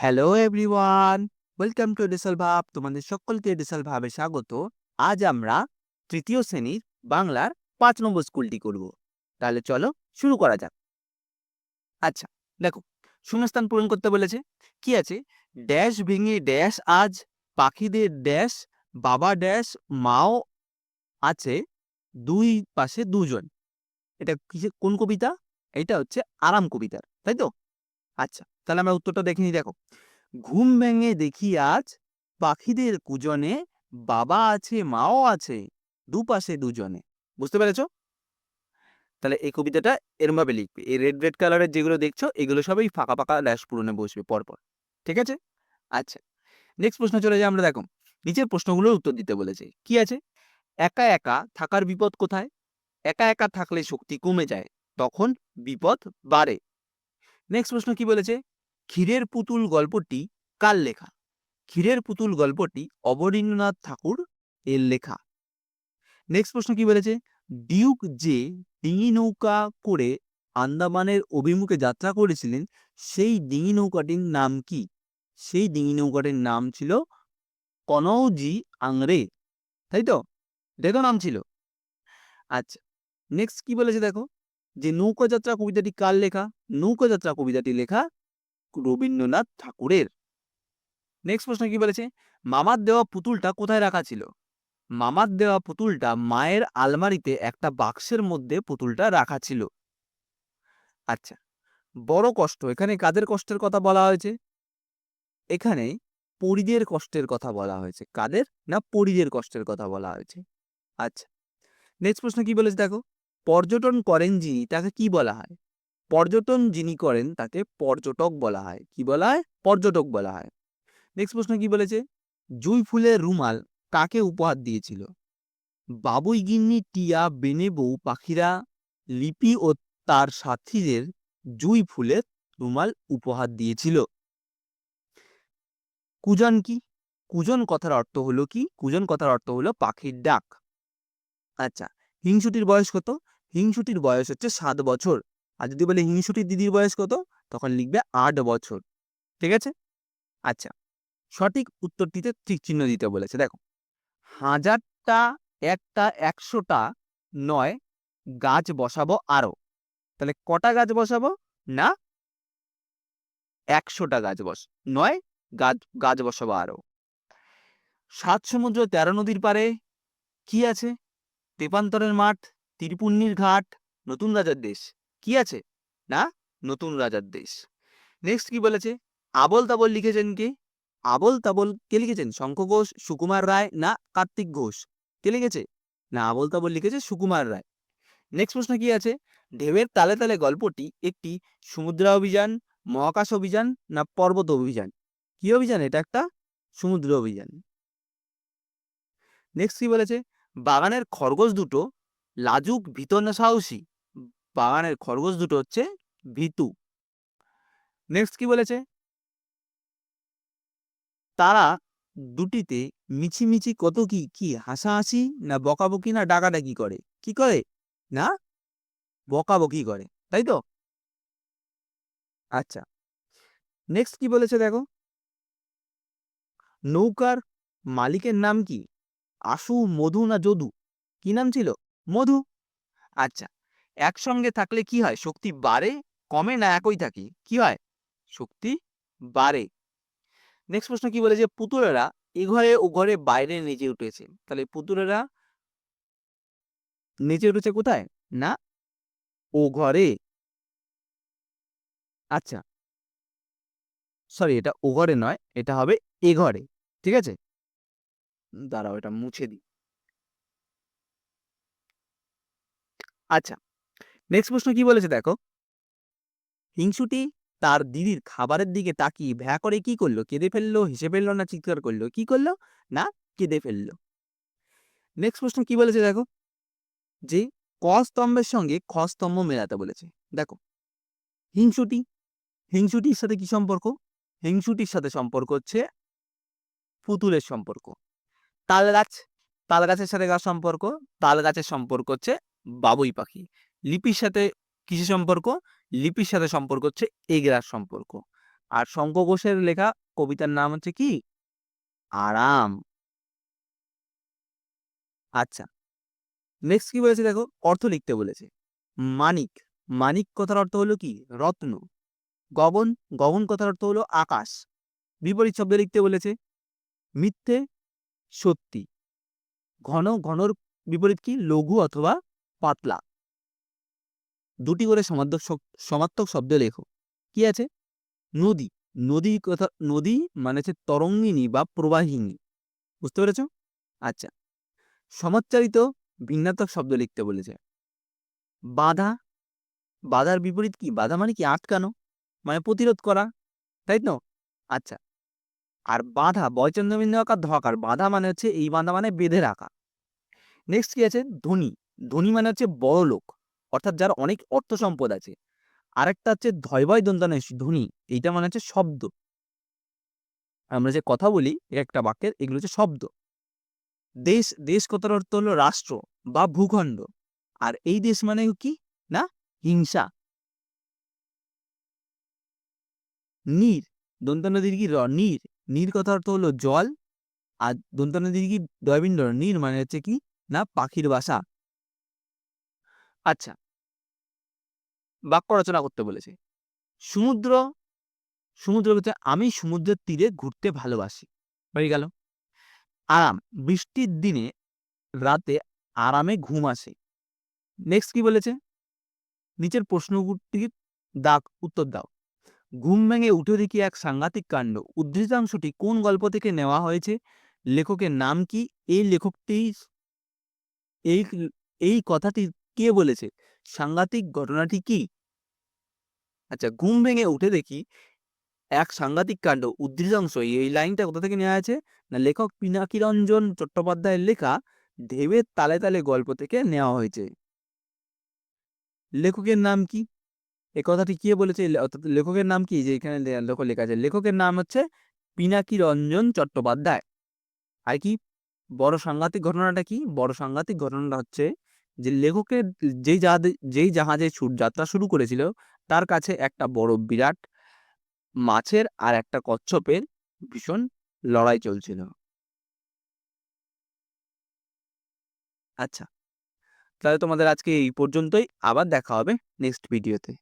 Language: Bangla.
হ্যালো এভরিওয়ান, ওয়েলকাম টু এডিসাল ভাব, তোমাদের সকলকে এডিসাল ভাবে স্বাগত। আজ আমরা তৃতীয় শ্রেণির বাংলার পাঁচ নম্বর স্কুলটি করব। তাহলে চলো শুরু করা যাক। আচ্ছা দেখো, শূন্যস্থান পূরণ করতে বলেছে। কি আছে? ড্যাশ ভেঙে ড্যাশ আজ, পাখিদের ড্যাশ, বাবা ড্যাশ, মাও আছে দুই পাশে দুজন। এটা কোন কবিতা? এটা হচ্ছে আরাম কবিতার, তাই তো? আচ্ছা তাহলে আমরা উত্তরটা দেখে নিই। দেখো, ঘুম ভেঙে দেখি আজ পাখিদের কুজনে বাবা আছে, মাও আছে, দুপাশে দুজনে। বুঝতে পেরেছ? তাহলে এই কবিতাটা এরমভাবে লিখবে। এই রেড রেড কালারের যেগুলো দেখছ, এগুলো সবই ফাঁকা ফাঁকা ড্যাশ পূরণে বসবে পরপর। ঠিক আছে? আচ্ছা নেক্সট প্রশ্ন চলে যায় আমরা। দেখো, নিচের প্রশ্নগুলোর উত্তর দিতে বলেছে। কি আছে? একা একা থাকার বিপদ কোথায়? একা একা থাকলে শক্তি কমে যায়, তখন বিপদ বাড়ে। নেক্সট প্রশ্ন কি বলেছে? ক্ষীরের পুতুল গল্পটি কার লেখা? ক্ষীরের পুতুল গল্পটি অবনীন্দ্রনাথ ঠাকুর এর লেখা। নেক্সট প্রশ্ন কি বলেছে? ডিউক যে ডিঙি নৌকা করে আন্দামানের অভিমুখে যাত্রা করেছিলেন, সেই ডিঙি নৌকাটির নাম কি? সেই ডিঙি নৌকাটির নাম ছিল কনৌজি আংরে তাই তো? তো নাম ছিল। আচ্ছা নেক্সট কি বলেছে দেখো? যে নৌকাযাত্রা কবিতাটি কার লেখা? নৌকাযাত্রা কবিতাটি লেখা রবীন্দ্রনাথ ঠাকুরের। নেক্সট প্রশ্ন কি বলেছে? মামার দেওয়া পুতুলটা কোথায় রাখা ছিল? মামার দেওয়া পুতুলটা মায়ের আলমারিতে একটা বাক্সের মধ্যে পুতুলটা রাখা ছিল। আচ্ছা বড় কষ্ট, এখানে কাদের কষ্টের কথা বলা হয়েছে? এখানে পরিদের কষ্টের কথা বলা হয়েছে। কাদের না পরিদের কষ্টের কথা বলা হয়েছে? আচ্ছা নেক্সট প্রশ্ন কি বলেছে দেখো? পর্যটন করেন যিনি, তাকে কি বলা হয়? পর্যটন যিনি করেন, তাকে পর্যটক বলা হয়। কি বলা হয়? পর্যটক বলা হয়। নেক্সট প্রশ্ন কি বলেছে? জুই ফুলের রুমাল কাকে উপহার দিয়েছিল? বাবুই গিন্নি, টিয়া, বেনে বউ, পাখিরা, লিপি ও তার সাথীদের জুই ফুলের রুমাল উপহার দিয়েছিল। কুজন কি? কুজন কথার অর্থ হলো কি? কুজন কথার অর্থ হলো পাখির ডাক। আচ্ছা হিংসুটির বয়স কত? হিংসুটির বয়স হচ্ছে সাত বছর। আর যদি বলে হিংসুটির দিদির বয়স কত? তখন লিখবে আট বছর। ঠিক আছে? আচ্ছা সঠিক উত্তরটিতে ঠিক চিহ্ন দিতে বলেছে। দেখো, হাজারটা একটা একশোটা নয় গাছ বসাবো আরও। তাহলে কটা গাছ বসাবো? না, একশোটা গাছ বস, নয় গাছ গাছ বসাবো আরও। সাত সমুদ্র তেরো নদীর পারে কি আছে? তেপান্তরের মাঠ ত্রিপুণ্যির ঘাট, নতুন রাজার দেশ। কি আছে? না, নতুন রাজার দেশ। নেক্সট কি বলেছে? আবল তাবল লিখেছেন কে? আবল তাবল কে লিখেছেন? শঙ্খ ঘোষ, সুকুমার রায় না কার্তিক ঘোষ? কে লিখেছে? না, আবল তাবল লিখেছে সুকুমার রায়। নেক্সট প্রশ্ন কি আছে? ঢেউয়ের তালে তালে গল্পটি একটি সমুদ্র অভিযান, মহাকাশ অভিযান না পর্বত অভিযান? কি অভিযান এটা একটা? সমুদ্র অভিযান। নেক্সট কি বলেছে? বাগানের খরগোশ দুটো লাজুক ভীত না সাহসী? বাগানের খরগোশ দুটো হচ্ছে ভীতু। নেক্সট কি বলেছে? তারা দুটিতে মিছিমিছি কত কি কি হাসাহাসি না বকাবকি না ডাকাডাকি করে? কি করে? না বকাবকি করে, তাই তো? আচ্ছা। নেক্সট কি বলেছে দেখো? নৌকার মালিকের নাম কি? আশু, মধু না যদু? কি নাম ছিল? মধু। আচ্ছা। একসঙ্গে থাকলে কি হয়? শক্তি বাড়ে, কমে না একই থাকে? কি হয়? শক্তি বাড়ে। নেক্সট প্রশ্ন কি বলে যে পুতুলেরা এ ঘরে ও ঘরে বাইরে নেচে উঠেছে? তাহলে পুতুলেরা নেচে উঠেছে কোথায়? না, ও ঘরে। আচ্ছা। সরি এটা ও ঘরে নয়, এটা হবে এ ঘরে, ঠিক আছে? দাঁড়াও, এটা মুছে দিই। আচ্ছা। নেক্সট প্রশ্ন কি বলেছে দেখো? হিংসুটি তার দিদির খাবারের দিকে তাকিয়ে ভ্যা করে কি করল? কেঁদে ফেলল, হেসে ফেলল না চিৎকার করল? কি করল? না, কেঁদে ফেলল। নেক্সট প্রশ্ন কি বলেছে দেখো? যে ক স্তম্ভের সঙ্গে খ স্তম্ভ মেলাতে বলেছে। দেখো, হিংসুটি, হিংসুটির সাথে কি সম্পর্ক? হিংসুটির সাথে সম্পর্ক হচ্ছে পুতুলের সম্পর্ক। তাল গাছ, তাল গাছের সাথে কার সম্পর্ক? তাল গাছের সম্পর্ক হচ্ছে বাবুই পাখি। লিপির সাথে কিসের সম্পর্ক? লিপির সাথে সম্পর্ক হচ্ছে এগরার সম্পর্ক। আর শঙ্খ ঘোষের লেখা কবিতার নাম হচ্ছে কি? আরাম। আচ্ছা নেক্সট কি বলেছে দেখো? অর্থ লিখতে বলেছে। মানিক। মানিক কথার অর্থ হলো কি? রত্ন। গগন। গগন কথার অর্থ হলো আকাশ। বিপরীত শব্দ লিখতে বলেছে, মিথ্যে সত্যি। ঘন, ঘনর বিপরীত কি? লঘু অথবা পাতলা। দুটি করে শব- সমার্থক শব্দ লেখো। কি আছে? নদী। নদী কথা, নদী মানে হচ্ছে তরঙ্গিনী বা প্রবাহিনী। বুঝতে পেরেছ? আচ্ছা। সমাচ্চারিত ভিন্নাত্মক শব্দ লিখতে বলেছে। বাধা। বাধার বিপরীত কি? বাধা মানে কি? আটকানো। মানে প্রতিরোধ করা। তাই তো? আচ্ছা। আর বাধা, বয়চন্দ্রবিন্দু আকার ধকার। বাধা মানে হচ্ছে, এই বাধা মানে বেঁধে রাখা। নেক্সট কি আছে? ধনী ধনী মানে হচ্ছে বড় লোক অর্থাৎ যার অনেক অর্থ সম্পদ আছে। আরেকটা হচ্ছে ধৈবয় দন্তানেশ ধনী, এইটা মানে হচ্ছে শব্দ। আমরা যে কথা বলি একটা বাক্যের, এগুলো হচ্ছে শব্দ। দেশ দেশ কথার অর্থ হলো রাষ্ট্র বা ভূখণ্ড। আর এই দেশ মানে কি? না, হিংসা। নীর দন্ত নদীর কি? নীর। নীর কথার অর্থ হলো জল। আর দন্ত নদীর কি? দয়বিন্দ নীর মানে হচ্ছে কি? না, পাখির বাসা। আচ্ছা। বাক্য রচনা করতে বলেছে। সমুদ্র সমুদ্র আমি সমুদ্রের তীরে ঘুরতে ভালোবাসি। হয়ে গেল। আরাম, বৃষ্টির দিনে রাতে আরামে ঘুম আসে। নেক্সট কি বলেছে? নিচের প্রশ্নগুটির দাগ উত্তর দাও। ঘুম ভেঙে উঠে দেখি এক সাংঘাতিক কাণ্ড। উদ্ধৃতাংশটি কোন গল্প থেকে নেওয়া হয়েছে? লেখকের নাম কি? এই লেখকটি এই এই কথাটি কে বলেছে? সাংঘাতিক ঘটনাটি কি? আচ্ছা ঘুম ভেঙে উঠে দেখি এক সাংঘাতিক কাণ্ড উদ্ধৃতাংশ এই লাইনটা কোথা থেকে নেওয়া আছে না, লেখক পিনাকিরঞ্জন চট্টোপাধ্যায়ের লেখা ঢেবের তালে তালে গল্প থেকে নেওয়া হয়েছে। লেখকের নাম কি? এ কথাটি কে বলেছে? লেখকের নাম কি? যে এখানে লেখক লেখা আছে। লেখকের নাম হচ্ছে পিনাকি রঞ্জন চট্টোপাধ্যায়। আর কি? বড় সাংঘাতিক ঘটনাটা কি? বড় সাংঘাতিক ঘটনাটা হচ্ছে যে লেখকের যেই জাহাজে যেই জাহাজে ছুট যাত্রা শুরু করেছিল, তার কাছে একটা বড় বিরাট মাছের আর একটা কচ্ছপের ভীষণ লড়াই চলছিল। আচ্ছা তাহলে তোমাদের আজকে এই পর্যন্তই। আবার দেখা হবে নেক্সট ভিডিওতে।